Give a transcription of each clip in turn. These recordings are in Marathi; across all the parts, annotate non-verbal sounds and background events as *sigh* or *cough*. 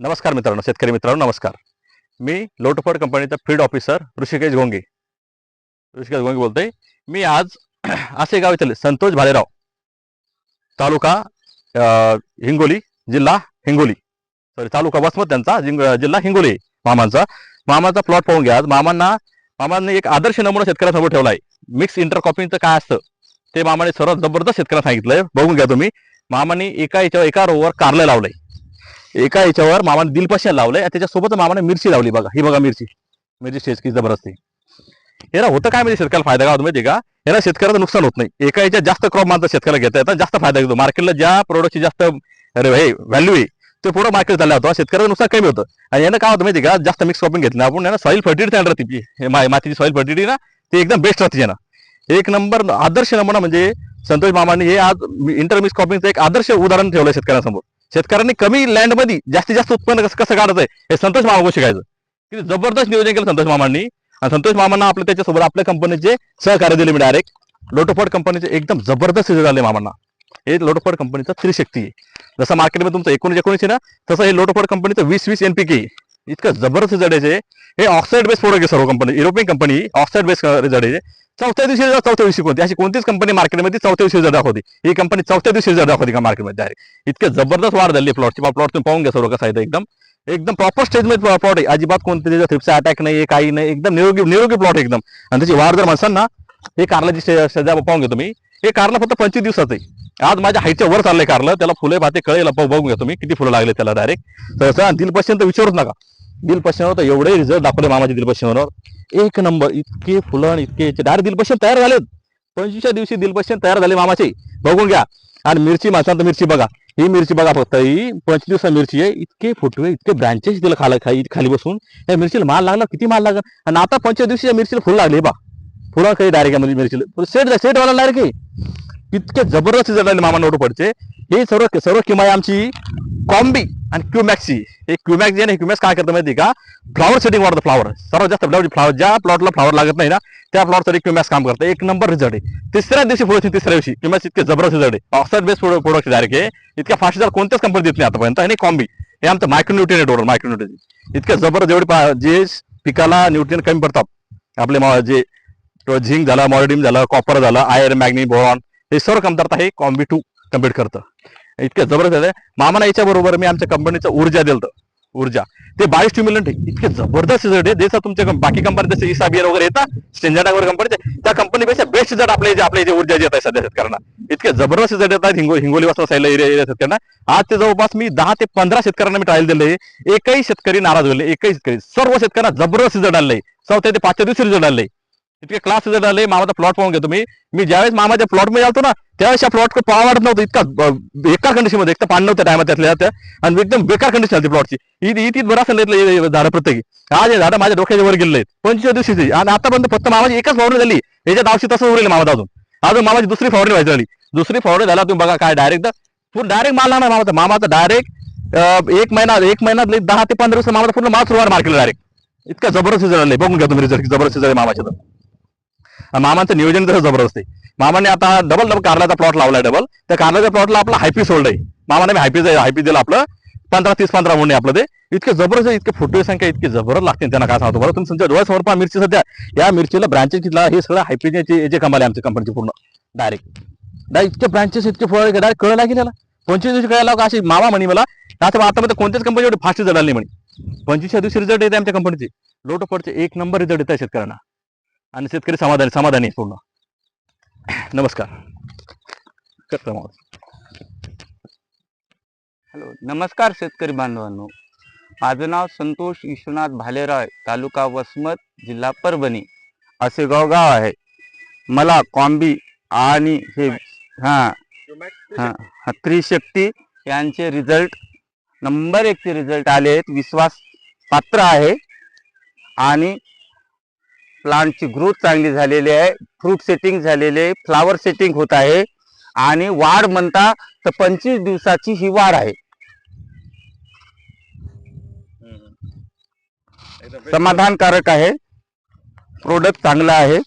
नमस्कार मित्रांनो शेतकरी मित्रांनो नमस्कार. मी लोटफड कंपनीचा फील्ड ऑफिसर ऋषिकेश गोंगे ऋषिकेश गोंगे बोलतोय. मी आज *clears throat* असे गाव इथले संतोष भालेराव तालुका हिंगोली जिल्हा हिंगोली. सॉरी तालुका वसमत त्यांचा जिल्हा हिंगोली आहे मामांचा. मामाचा प्लॉट पाहून घ्या आज. मामांना मामांनी एक आदर्श नमुना शेतकऱ्यासमोर ठेवला आहे. मिक्स इंटरकॉपिंगचं काय असतं? ते मामाने सर्वात जबरदस्त शेतकऱ्यांना सांगितलंय. बघून घ्या तुम्ही. मामाने एका याच्यावर एका रोवर कारलं लावलंय. एका याच्यावर मामाने दिलपशन लावलंय आणि त्याच्यासोबत मामाने मिरची लावली बघा. ही बघा मिरची. मिरची शेचकी जबरदस्त. आहे याला होतं काय म्हणजे शेतकऱ्याला फायदा काय होतो माहिती का? याला शेतकऱ्याचं नुकसान होत नाही. एका याच्यात जास्त क्रॉप मानतात शेतकऱ्याला घेता येतात जास्त फायदा घेतो. मार्केटला ज्या प्रोडक्टची जास्त व्हॅल्यू आहे ते पुढं मार्केट झाला होता शेतकऱ्याचं नुकसान कमी होतं. आणि यानं काय होतं माहिती का? जास्त मिक्स क्रॉपिंग घेतलं आपण यानं सॉईल फर्टिलिटी चांगली राहते मातीची सॉईल फर्टिलिटी ना ते एकदम बेस्ट राहते यानं. एक नंबर आदर्श नमुना म्हणजे संतोष मामाने हे आज इंटरमिक्स क्रॉपिंगचं एक आदर्श उदाहरण ठेवलं शेतकऱ्यांसमोर. शेतकऱ्यांनी कमी लँडमध्ये जास्तीत जास्त उत्पन्न कसं कसं काढायचं हे संतोष मामा शिकायचं. किती जबरदस्त नियोजन केलं संतोष मामांनी. आणि संतोष मामांना आपल्या त्याच्यासोबत आपल्या कंपनीचे सहकार्य दिले मी डायरेक्ट लोटोफोर्ड कंपनीचे एकदम जबरदस्त रिझल्ट आले मामांना. हे लोटोफोर्ड कंपनीचा त्रिशक्ती आहे. जसं मार्केटमध्ये तुमचं एकोणीस एकोणीस आहे ना तसं हे लोटोफोर्ड कंपनीचं वीस वीस एनपीके इतकं जबरदस्त रिझल्ट आहे हे. ऑक्साईड बेस प्रोडक्ट आहे सर्व company European company oxide base result आहे चौथ्या दिवशी रिझल्ट चौथ्या दिवशी कोणती? अशी कोणतीच कंपनी मार्केटमध्ये चौथ्या दिवशी रिझल्ट दाखवते. ही कंपनी चौथ्या दिवशी रिझल्ट दाखवते का मार्केटमध्ये डायरेक्ट इतकं जबरदस्त वाढ झाली प्लॉटची प्लॉट तुम्ही पाहून घ्या सर्व कसं आहे एकदम. एकदम प्रॉपर स्टेजमध्ये प्लॉट आहे. अजिबात कोणते त्याच्या अटॅक नाही काही नाही. एकदम निरोगी निरोगी प्लॉट एकदम. आणि त्याची वाढ जर म्हणसान ना हे कारलाची सजा पाहून घ्या तुम्ही. हे कारला फक्त पंचवीस दिवसाचं आहे. आज माझ्या हाईटच्या वर चाललंय कारलं. त्याला फुले भाते कळेल बघून घ्या तुम्ही. किती फुलं लागले त्याला डायरेक्ट तर दिलपशन तर विचारूच नका. दिलपशनवर तर एवढे रिझल्ट दाखवले मामाच्या दिलपशनवर एक नंबर इतके फुलं इतके डायरेक्ट दिलपशन तयार झालेत. पंचवीसच्या दिवशी दिलपशन तयार झाले मामाचे. बघून घ्या. आणि मिरची माणसांत मिरची बघा. ही मिरची बघा फक्त ही पंचवीस दिवसा मिरची आहे. इतके फुटवे इतके ब्रँचेस तिला खाला खाली खाली बसून. या मिरचीला माल लागला किती माल लागला? आणि आता पंचवीस दिवशी या मिरचीला फुल लागले बा फुलं काही डायरेक्ट म्हणजे मिरचीला. सेट सेट वाला डायरेक्ट इतके जबरदस्त रिझल्ट मामा नोट पडचे हे सर्व सर्व किमाय आमची कॉम्बी आणि क्युमॅक्सी हे. क्यूमॅक्स आणि क्युमॅक्स काय करतं माहिती आहे का? फ्लॉवर सेटिंग वाढतं फ्लॉवर. सर्वात जास्त फ्लॉवर फ्लॉवर ज्या प्लॉटला फ्लॉवर लागत नाही ना त्या प्लॉटसाठी क्युमॅक्स काम करतं. एक नंबर रिझल्ट आहे. तिसऱ्या दिवशी पुढे तिसऱ्या दिवशी. क्युमॅक्स इतके जबरदस्त रिझल्ट आहे. ऑक्साईड बेस प्रोडक्ट डायरेक्ट आहे. इतक्या फास्ट जर कोणत्याच कंपनी देत नाही आतापर्यंत. आणि कॉम्बी. हे आमचं मायक्रोन्युट्रियन आहे टोटल मायक्रोन्युट्रियन इतक्या जबरदस्त जेवढे जे पिकाला न्यूट्रियन कमी पडतात. आपले जे झिंक झालं मॉरिडिम झालं कॉपर झालं आयर्न मॅग्नी बोरॉन हे सर्व कमतरता हे कॉम्बी टू कम्पीट करतं. इतकं जबरदस्त आहे. मामाना याच्या बरोबर मी आमच्या कंपनीचं ऊर्जा दिलं ऊर्जा. ते बायो स्टिम्युलंट आहे इतके जबरदस्त रिझल्ट आहे. जसं तुमच्या बाकी कंपनी जसे इसा बियर वगैरे येतात स्टेंजाटा वगैरे कंपनीचे त्या कंपनीपेक्षा बेस्ट रिझल्ट आपले जे आपले जे ऊर्जा जे येत आहे सध्या शेतकऱ्यांना. इतके जबरदस्त रिझल्ट येतात हिंगो हिंगोली वाजता साईडला एरिया एरिया शेतकऱ्यांना. आज ते जवळपास मी दहा ते पंधरा शेतकऱ्यांना मी ट्रायल दिले एकही शेतकरी नाराज होईल एकही शेतकरी सर्व शेतकऱ्यांना जबरदस्त रिझल्ट आणले चौथ्या ते पाचव्या दिवशी रिझल्ट आणले इतके क्लास रिझल्ट आले मामाचा प्लॉट पाहून घेतो तुम्ही. मी ज्यावेळेस मामाच्या प्लॉटमध्ये आलतो ना त्यावेळेस या प्लॉट पाहा वाटत नव्हतं. इतका बेकार कंडिशनमध्ये एक तर पाणी नव्हत्या टायमात त्यातल्या त्या आणि एकदम बेकार कंडिशन आली प्लॉटची इथे ती बरं असं झाडं प्रत्येकी. आज हे झाडं माझ्या डोक्याच्या वर गेले आहेत. पंचवीस दिवशीची आणि आतापर्यंत फक्त मामाची एकच फवारणी झाली. याच्यात औषध तसं उरेल मामा अजून. अजून मामाची दुसरी फवारणी व्हायची झाली. दुसरी फवारणी झाला तुम्ही बघा काय डायरेक्ट पूर्ण डायरेक्ट माल लागणार मामाचा. मामाचा डायरेक्ट एक महिना एक महिन्यात दहा ते पंधरा दिवस मामाचा पूर्ण माल सुरुवात मार्केटला डायरेक्ट इतका जबरदस्त रिझल्ट आले बघून घ्या तुम्ही रिझल्ट जबरदस्त रिझल्ट मामाच्या तर. मामाचं नियोजन जसं जबरदस्त आहे. मामाने आता डबल डबल कारल्याचा प्लॉट लावलाय डबल त्या कारल्याच्या प्लॉटला आपला हायपी सोल्ड आहे. मामाने मी हायपी हायपी दिलं आपलं. पंधरा तीस पंधरा म्हणून आपलं ते. इतके जबरदस्त इतके फोटो संख्या इतके जबरदस्त लागते त्यांना काय सांगतो बरं. तुम्ही तुमच्या डोळ्यासमोर पहा मिरची सध्या. या मिरचीला ब्रांचेस कितला हे सगळं हायपीचे कमाल कमाले आमच्या कंपनीचे पूर्ण. डायरेक्ट डायरेक्ट इतके ब्रांचेस इतके फळ डायरेक्ट कळलं की त्याला. पंचवीस दिवशी कळायला अशी मामा म्हणे मला. आता आतापर्यंत कोणत्याच कंपनी एवढे फास्ट रिझल्ट आली नाही म्हणे. पंचवीसच्या दिवशी रिझल्ट येते आमच्या कंपनीचे लोटोपडचे एक नंबर रिझल्ट येत आहे शेतकऱ्यांना. आणि शेतकरी समाधानी समाधानी पूर्ण. नमस्कार. हॅलो नमस्कार शेतकरी बांधवांनो. माझं नाव संतोष विश्वनाथ भालेराव तालुका वसमत जिल्हा परभणी. असे गाव गाव आहे. मला कॉम्बी आणि हे हां हा हा, त्रिशक्ती यांचे रिझल्ट नंबर एकचे रिझल्ट आले आहेत विश्वास पात्र आहे. आणि प्लांटची ग्रोथ चांगली झालेली आहे. फ्रूट सेटिंग झालेले आहे. फ्लावर सेटिंग होत आहे. आणि वाढ म्हणता तर पंचवीस दिवसाची ही वाढ आहे. समाधानकारक आहे. प्रोडक्ट चांगला आहे.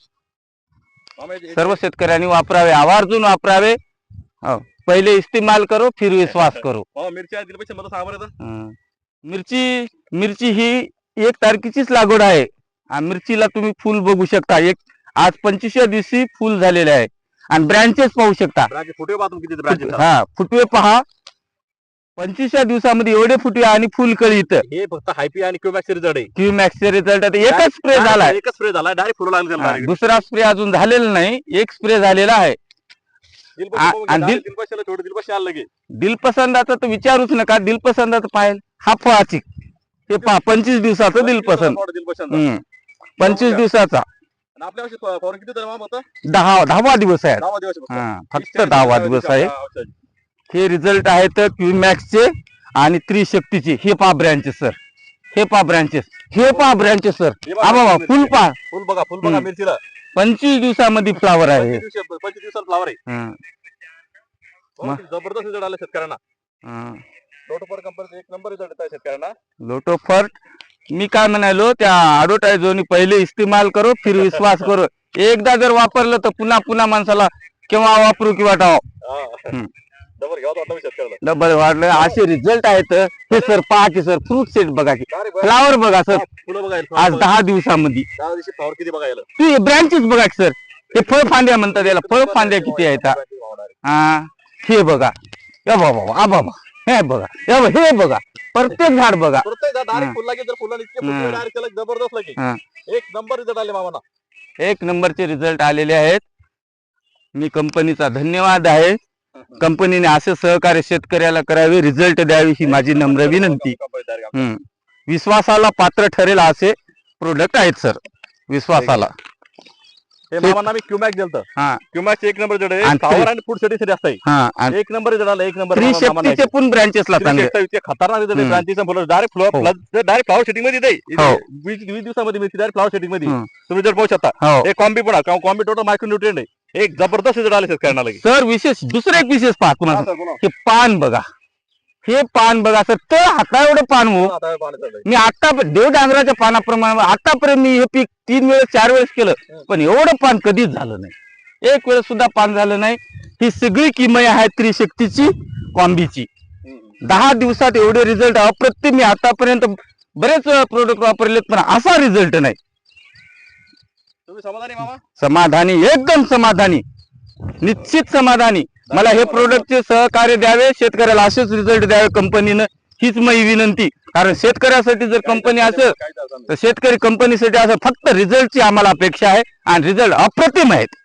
सर्व शेतकऱ्यांनी वापरावे. आवर्जून वापरावे. हो. पहिले इस्तेमाल करो फिर विश्वास करो. हं. मिरची मिरची ही एक तारखेचीच लागवड आहे. मिरचीला तुम्ही फुल बघू शकता. एक आज पंचवीसव्या दिवशी फुल झालेले आहे. आणि ब्रँचेस पाहू शकता. ब्रांच फुटे पाहतो किती ब्रांच हा फुटवे पहा. पंचवीसव्या दिवसामध्ये एवढे फुटवे आणि फुल कळी इथं हे फक्त हायपी आणि क्युमॅक्स रिझल्ट आहे. क्यू मॅक्सचे रिझल्ट एकच स्प्रे झालाय. एकच स्प्रे झाला डायरेक्ट फुलं लागले. दुसरा स्प्रे अजून झालेला नाही. एक स्प्रे झालेला आहे. दिलपसंदाचं तर विचारूच नका. दिलपसंदाचं पाहिजे हा फळाची. हे पहा पंचवीस दिवसाचं दिलपसंद. हम्म. पंचवीस दिवसाचा आणि आपल्या वर्षी किती मामा? दहा दहावा दिवस आहे दहावा दिवस फक्त. हा, दहावा दिवस आहे औषध? हे रिझल्ट आहेत क्यूमॅक्सचे आणि त्रिशक्तीचे हे पहा ब्रँचेस सर हे पहा ब्रँचेस हे पहा ब्रँचेस सर हे मिरची. फुल पहा फुल बघा फुल बघा हम्म. मिरचीला पंचवीस दिवसामध्ये फ्लावर आहे पंचवीस दिवसात फ्लावर आहे हं, हो, मग? जबरदस्त रिझल्ट आला शेतकऱ्यांना हं. कंपनीचा एक नंबर रिझल्ट आहे शेतकऱ्यांना लोटोफर्ट मी काय म्हणालो त्या ॲडव्हर्टाईजोनी पहिले इस्तेमाल करो फिर विश्वास करो. एकदा जर वापरलं तर पुन्हा पुन्हा माणसाला केव्हा वापरू किंवा टाव. डबल घ्यावं वाटलं शेतकऱ्याला. डबल वाढलं असे रिझल्ट आहेत. हे सर पहाचे सर फ्रूट सेट बघा की. फ्लावर बघा सर. फुलं आज दहा दिवसामध्ये. बघा. दहा दिवशी फ्लावर किती बघा याला. तू ब्रँचेस बघा की सर. हे फळ फांद्या म्हणतात याला. फळ फांद्या किती आहेत? हा? हा हे बघा. या बाबा आ बाबा. हे बघा हे बघा प्रत्येक झाड बघा. प्रत्येक झाड direct फुल लागेल तर फुलं इतके जबरदस्त लागे हा. एक नंबर रिझल्ट आले मामाना. एक नंबरचे रिझल्ट आलेले आहेत. मी कंपनीचा धन्यवाद आहे. कंपनीने असे सहकार्य शेतकऱ्याला करावे रिझल्ट द्यावे ही माझी नम्र विनंती. हम्म. विश्वासाला पात्र ठरेल असे प्रोडक्ट आहेत सर विश्वासाला. हे मामांना मी क्युमॅक दिलत. हा क्युमॅक एक नंबर आहे. आणि फूडसाठी जास्त आहे हा आणि एक नंबर आला एक नंबर त्रिशक्तीचे पण ब्रँचेसला चांगले खतरनाक फुलं. डायरेक्ट हो. फ्लॉवर डायरेक्ट फ्लॉवर सेटिंगमध्ये हो. वीस वीस दिवसामध्ये मिळते डायरेक्ट फ्लॉवर सेटिंगमध्ये. तुम्ही रिझल्ट पाहू शकता. हो. एक कॉम्बी पण कॉम्बी टोटल मायक्रो न्यूट्रिएंट आहे. एक जबरदस्त रिझल्ट आले शेतकऱ्यांना सर विशेष दुसरं एक विशेष पाहा हा, तुम्हाला. sir, बोला. हे पान बघा. हे पान बघा सर तर हाता एवढं पान हो. मी आता देव डांगराच्या पानाप्रमाणे आतापर्यंत मी हे पीक तीन वेळेस चार वेळेस केलं पण एवढं पान कधीच झालं नाही. एक वेळेस सुद्धा पान झालं नाही. ही सगळी किमय आहे त्रिशक्तीची कॉम्बीची. दहा दिवसात एवढे रिझल्ट अप्रतिम मी आतापर्यंत बरेच प्रोडक्ट वापरलेत पण असा रिझल्ट नाही. तुम्ही समाधानी मामा? समाधानी एकदम समाधानी. निश्चित समाधानी. मला हे प्रोडक्टचे सहकार्य द्यावे शेतकऱ्याला असेच रिझल्ट द्यावे कंपनीनं हीच माझी विनंती. कारण शेतकऱ्यासाठी जर कंपनी असेल. तर शेतकरी कंपनीसाठी असं फक्त रिझल्टची आम्हाला अपेक्षा आहे आणि रिझल्ट अप्रतिम आहेत.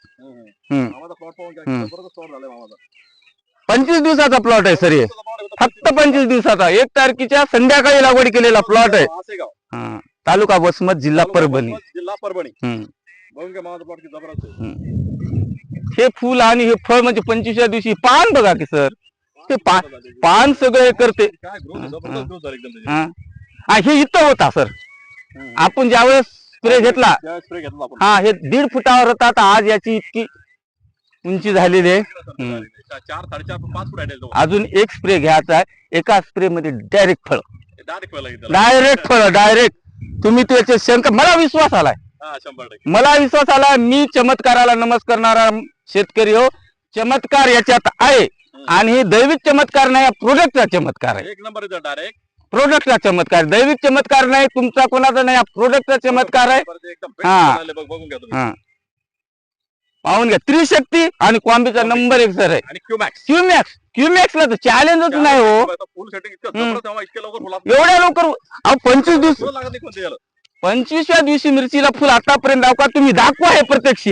पंचवीस दिवसाचा प्लॉट आहे सर हे. फक्त पंचवीस दिवसाचा. एक तारखेच्या संध्याकाळी लागवड केलेला प्लॉट आहे. तालुका वसमत जिल्हा परभणी. जिल्हा परभणी. हे फुल आणि हे फळ म्हणजे पंचवीसच्या दिवशी पान बघा की सर. ते पान पान सगळं हे. करते. हा. इथं होता सर. आपण ज्यावेळेस स्प्रे घेतला. हा हे दीड फुटावर होता तर आज याची इतकी उंची झालेली आहे. अजून एक स्प्रे घ्यायचा आहे. एका स्प्रे मध्ये डायरेक्ट फळ. डायरेक्ट फळ डायरेक्ट तुम्ही त्याचे शंका मला विश्वास आलाय. मला विश्वास आला मी चमत्काराला नमस्कारणारा शेतकरी हो. चमत्कार याच्यात आहे आणि हे दैविक चमत्कार नाही प्रोडक्टचा चमत्कार आहे. एक नंबर डायरेक्ट प्रोडक्टचा चमत्कार दैविक चमत्कार नाही तुमचा कोणाचा नाही प्रोडक्टचा चमत्कार आहे. हा. हा. पाहून घ्या त्रिशक्ती आणि कॉम्बीचा नंबर एक सर आहे. आणि क्युमॅक्स क्यूमॅक्स क्यूमॅक्सला तर चॅलेंजच नाही हो. एवढ्या लवकर पंचवीस दिवस पंचवीसव्या दिवशी मिरचीला फुल आतापर्यंत दाखवा तुम्ही दाखवा हे प्रत्यक्ष.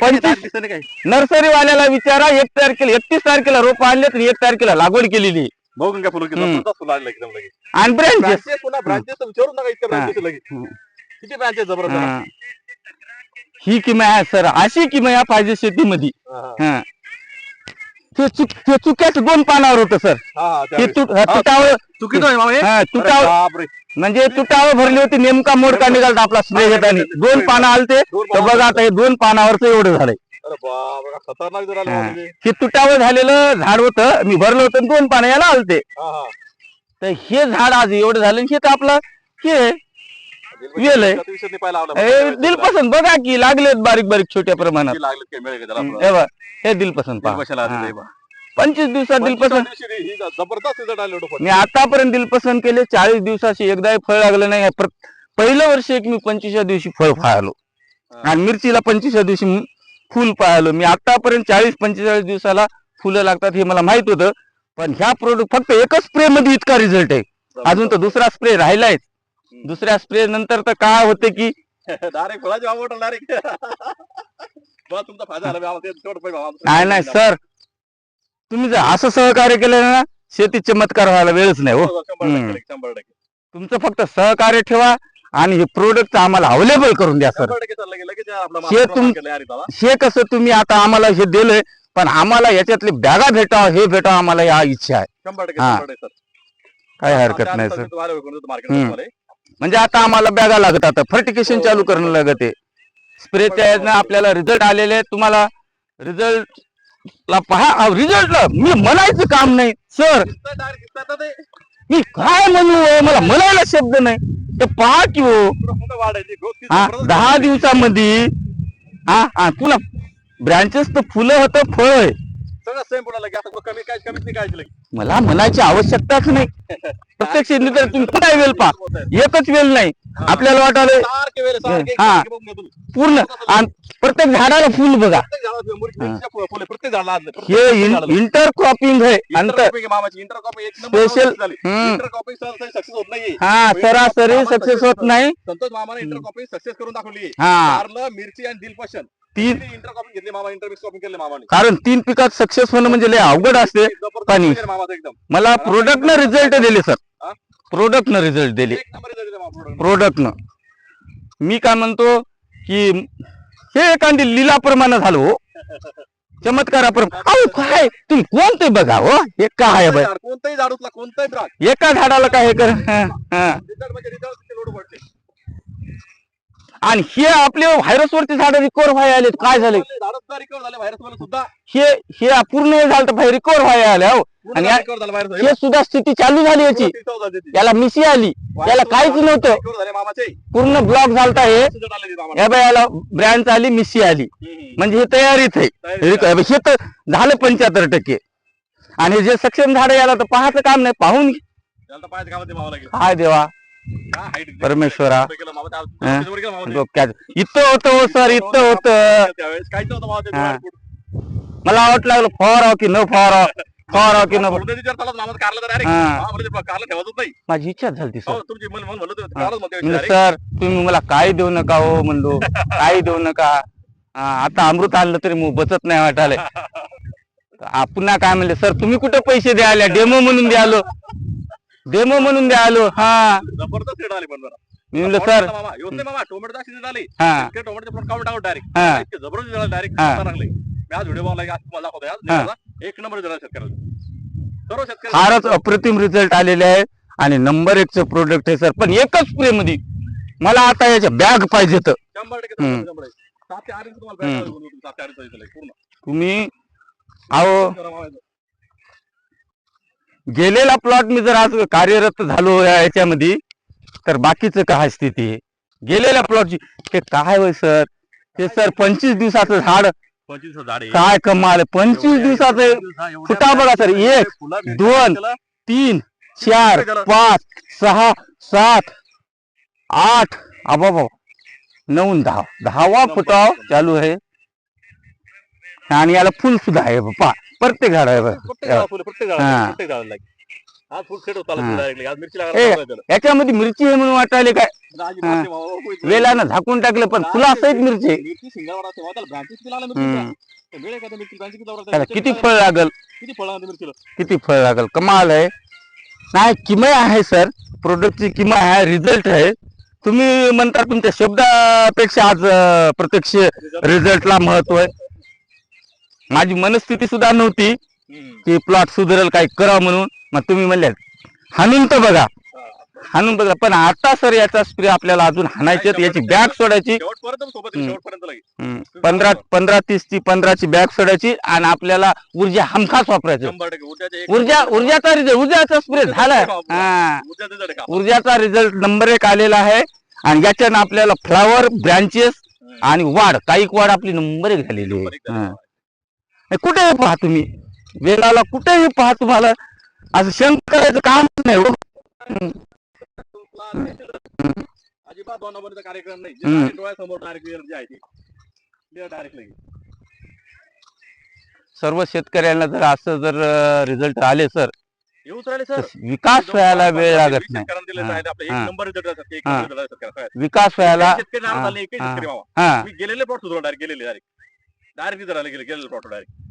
पंचवीस- तारीख दिसते नाही? काही? नर्सरी वाल्याला विचारा एक तारखेला एकतीस तारखेला रोप आणले तर एक तारखेला लागवड केलेली फुलं आणि ब्रँचेस नका हा. किती ब्रांचेस जबरदस्त. हा. किमया आहे सर. अशी किमया पाहिजे शेतीमध्ये. हा. ते चुक्याच दोन पानावर होतं सर. चुकीचं म्हणजे तुटावं भरली होती नेमका मोडका निघालता आपला स्प्रे घेताना दोन पानं आलते तर बघा आता हे दोन पानावरच एवढं झालंय हा. तुटावं झालेलं झाड होतं मी भरलं होतं दोन पानं याला आलते. तर हे झाड आज एवढं झालं हे तर आपलं हे. हे दिलपसंत बघा की लागलेत बारीक बारीक छोट्या प्रमाणात? हे दिलपसंत पहा. पंचवीस दिवसात दिल पंचवीसव्या पसंत दिवशी ही जबरदस्त रिझल्ट आले लोटोफळ मी आतापर्यंत दिल पसंत केले चाळीस दिवसाची एकदाही फळ लागलं नाही. प्र- पहिलं वर्ष एक मी पंचवीसच्या दिवशी फळ पाहिलो. आणि मिरचीला पंचवीसच्या दिवशी म- फुल पाहिलो. मी आतापर्यंत चाळीस पंचेचाळीस दिवसाला फुलं लागतात हे मला माहीत होतं. पण ह्या प्रोडक्ट फक्त एकच स्प्रे मध्ये इतका रिझल्ट आहे. अजून तर दुसरा स्प्रे राहिलाय दुसऱ्या स्प्रे नंतर तर काय होते की *laughs* डायरेक्ट फळाची भाव वाटलं डायरेक्ट बस तुमचा फायदा झाला बे, आम्हाला ते तेवढं पाहिजे आम्हाला. नाही नाही. सर तुम्ही जर असं सहकार्य केलं ना शेतीत चमत्कार व्हायला वेळच नाही हो हम्म. टक्के शंभर टक्के तुमचं फक्त सहकार्य ठेवा आणि हे प्रोडक्ट आम्हाला अवेलेबल करून द्या सर शंभर टक्के आपला हे तुम- हा. हे कसं तुम्ही आता आम्हाला हे दिलंय पण आम्हाला याच्यातले बॅगा भेटावं हे भेटावं आम्हाला या इच्छा आहे शंभर टक्के हा. शंभर टक्के सर काही हरकत नाही सर हम्म. म्हणजे आता आम्हाला बॅगा लागत आता फर्टिकेशन हो, चालू हो, करणं हो. लागत आहे स्प्रेच्या यातनं आपल्याला रिझल्ट आलेले आहेत. तुम्हाला रिझल्ट ला पहा रिझल्टला मी म्हणायचं काम नाही. सर. मी काय म्हणू हो? मला म्हणायला शब्द नाही. ते पहा की हो. दहा. दिवसामध्ये हा हा तुला ब्रँचेस तर फुलं होतं फळ आहे मला म्हणायची आवश्यकताच नाही. प्रत्यक्ष तुम्ही कुठे वेल पा एकच वेल नाही. आपल्याला वाटायला सारखे वेळे सारखे हा. सारखे बघून घ्या तुम्ही. पूर्ण. आणि प्रत्येक झाडाला फुल बघा. प्रत्येक झाडाला मुरगी- मुरगीच्या फुलं- फुलं प्रत्येक झाडाला आणलं. हे प्रत्येक झाडाला. इंटर क्रॉपिंग आहे. अंतर. Intercropping आहे मामाची? इंटरक्रॉपिंग एक नंबर Special- झाली. हम्म. इंटरक्रॉपिंग सहसा सक्सेस होत नाहीये. हा सरासरी सक्सेस होत नाही. संतोष मामाने इंटरक्रॉपिंग सक्सेस करून दाखवली. हा. कारलं मिरची आणि दिलपशन तीन इंटरक्रॉपिंग घेतली मामा इंटरमिक्स क्रॉपिंग केले मामाने. कारण तीन पिकात सक्सेस होणं म्हणजे लय अवघड असते. जबरदस्त पाणी. केलं मामाचं एकदम. मला प्रोडक्टनं रिझल्ट दिले सर? प्रोडक्टनं रिझल्ट दिले. प्रोडक्टनं मी काय म्हणतो की हे एखादी लीलाप्रमाणे झालं हो. चमत्काराप्रमाणे अहो काय? तुम्ही कोणते बघा हो. हे काय आहे झाड, कोणतंही झाड उचला कोणतंही एका झाडाला काय हे कर? हा, हा. रिझल्ट म्हणजे रिझल्ट लोड पडते? आणि हे आपले व्हायरस वरती झाड रिकवर व्हायला आले काय झाले? रिकवर झाले व्हायरस मला सुद्धा. हे हे पूर्ण हे झालं तर भाई रिकवर व्हायला आले हो. आणि या- रिकवर झाला व्हायरस हे सुद्धा स्थिती चालू झाली याची. याला मिशी आली. त्याला काहीच नव्हतं. रिकवर झाले मामाचे. पूर्ण ब्लॉक झालता हे. रिझल्ट आले तिथं आम्हाला. या बाई याला ब्रँच आली मिशी आली. हम्म. म्हणजे हे तयारीत आहे. तयारीत रिक- हे तर झालं पंच्याहत्तर टक्के. आणि जे सक्षम झाड याला तर पाहायचं काम नाही पाहून त्याला तर पायाच्या कामात ते मावा लागेल. काय देवा. हा, परमेश्वरा. डोक्यात इथं होतं हो सर इथं होतं मला वाटलं लागलं फवाराव की न फवाराव फवाराव की न माझी इच्छा झाली सर. हो. सर तुम्ही मला काही देऊ नका हो म्हणलो. *laughs* काही देऊ नका. आता अमृत आणलं तरी मग बचत नाही वाटायला. *laughs* पुन्हा काय म्हणले सर तुम्ही कुठे पैसे द्यायला? डेमो म्हणून द्यालो डेमो म्हणून द्यालो हा जबरदस्त रेट आली पण जरा. मी म्हणलं टोमॅटो सर मामा टोमॅटो आली हा टोमॅटोचे प्लॉट काढून टाकू डायरेक्ट हा इतके जबरदस्त झाले डायरेक्ट हा. मी आज व्हिडिओ बनवला आज तुम्हाला आज हा. दिवसाचा. एक नंबर झाला शेतकऱ्याला सर्व शेतकरी फारच अप्रतिम रिझल्ट आलेले आहे आणि नंबर एकचं प्रोडक्ट आहे सर पण एकच स्प्रे मध्ये मला आता याच्या बॅग पाहिजे तर शंभर टक्के हम्म. शंभर टक्के. सात ते आठ इंच तुम्हाला हम्म. बॅग लागून सात ते आठ इंच झालंय पूर्ण तुम्ही अहो मामा. गेलेला प्लॉट मी जर आज कार्यरत झालो याच्यामध्ये तर बाकीचं काय स्थिती आहे? गेलेल्या प्लॉटची ते काय होय सर ते सर पंचवीस दिवसाचं झाड. काय कमाल. पंचवीस दिवसाचं फुटा बघा सर, एक, दोन, तीन चार पाच सहा सात आठ आबा नऊ दहा. दहावा फुटाव चालू आहे. आणि याला फुल सुद्धा आहे पा प्रत्येक झाड आहे बघ. प्रत्येक झाडाला फुलं, प्रत्येक झाडाला हा. प्रत्येक झाडाला लागेल. आज फुल सेट होता. डायरेक्टली आज मिरची ए, लागायला त्याला. याच्यामध्ये मिरची आहे म्हणून वाटायले काय आज हा. वेलानं झाकून टाकलं पण फुला सहित मिरची आहे. मिरची शिंगावर असते, त्याला branches किती लागल्या हम्म. मिरचीच्या? ते वेळ आहे का त्या मिरची branches किती लावतात? त्याला मिरची किती किती फळ लागल किती फळ लागतात मिरचीला किती फळ लागल कमाल आहे नाही किमय आहे सर प्रोडक्टची किंमत आहे रिझल्ट आहे तुम्ही म्हणता तुमच्या शब्दापेक्षा आज अं, प्रत्यक्ष रिझल्टला महत्त्व आहे माझी मनस्थिती सुद्धा नव्हती. की प्लॉट सुधारेल काही करा म्हणून. मग तुम्ही म्हणले हाणून तर बघा. हाणून बघा. पण आता सर याचा स्प्रे आपल्याला अजून हाणायचे याची बॅग सोडायची. पंधरा पंधरा तीस ची पंधराची बॅग सोडायची आणि आपल्याला ऊर्जा हमखास वापरायचं. ऊर्जा ऊर्जाचा रिझल्ट ऊर्जाचा स्प्रे झालाय हा? ऊर्जाचा रिझल्ट नंबर एक आलेला आहे. आणि याच्यानं आपल्याला फ्लावर ब्रँचेस आणि वाढ काही वाढ आपली नंबर एक झालेली आहे. झाला. हा. हे कुठे आहे पहा तुम्ही वेळाला कुठेही पहा तुम्हाला असं शंक करायचं काम नाही हो. अजिबात दोन नंबरचा कार्यक्रम नाही. जे डोळ्यासमोर डायरेक्ट जे आहे ते डायरेक्ट लगेच सर्व शेतकऱ्यांना जर असं जर रिझल्ट आले सर येऊच राहिले सर विकास व्हायला वेळ लागत नाही दिले आपले एक. नंबर रिझल्ट असतात एक. नंबर result असतात शेतकऱ्याला. विकास व्हायला गेलेले प्लॉट सुद्धा डायरेक्ट गेलेले डायरेक्ट डायरेक्ट इथं राहिले गेले गेलेले प्लॉट डायरेक्ट